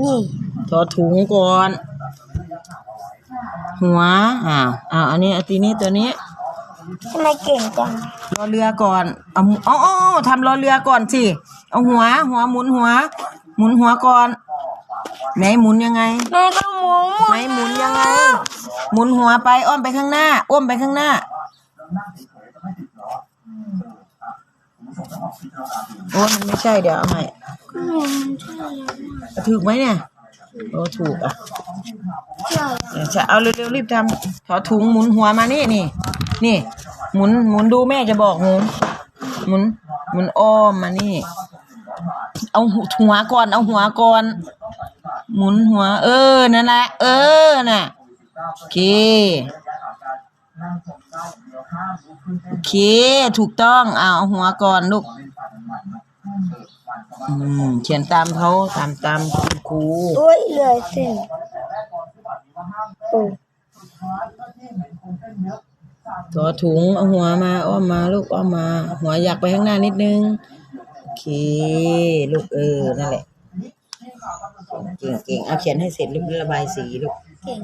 นี่ทอถุงก่อน หัว อ่าอ่าอันนี้อันทีนี้ตัวนี้ทำไมเก่งจังรอเรือก่อนเอาหมุอ๋ออ๋อทำรอเรือก่อนสิ เอาหัว หัวหมุนหัว หมุนหัวก่อน ไหนหมุนยังไงแม่ก็หมุนไหนหมุนยังไง หมุนหัวไปอ้อมไปข้างหน้า อ้อมไปข้างหน้า โอ้มันไม่ใช่เดี๋ยวเอาใหม่ ถูกไหมเนี่ยโอ้ถูกอะใช่เดี๋ยวจะเอาเร็วๆรีบทำถอถุงหมุนหัวมานี่นี่นี่ หมุนหมุนดูแม่จะบอกหมุน หมุนหมุนอ้อมมานี่ เอาหัวก่อน เอาหัวก่อน หมุนหัว เออนั่นแหละเออน่ะโอเคโอเค ถูกต้องเอาหัวก่อนลูก อืมเขียนตามเขาตามตามคุณครูโอ้ยเลือเส้นโอ้ถอถุงเอาหัวมาอ้อมมาลูกอ้อมมา หัวอยากไปข้างหน้านิดนึงโอเค ลูกเออนั่นแหละเก่งเก่งเอาเขียนให้เสร็จลูกระบายสีลูกเก่ง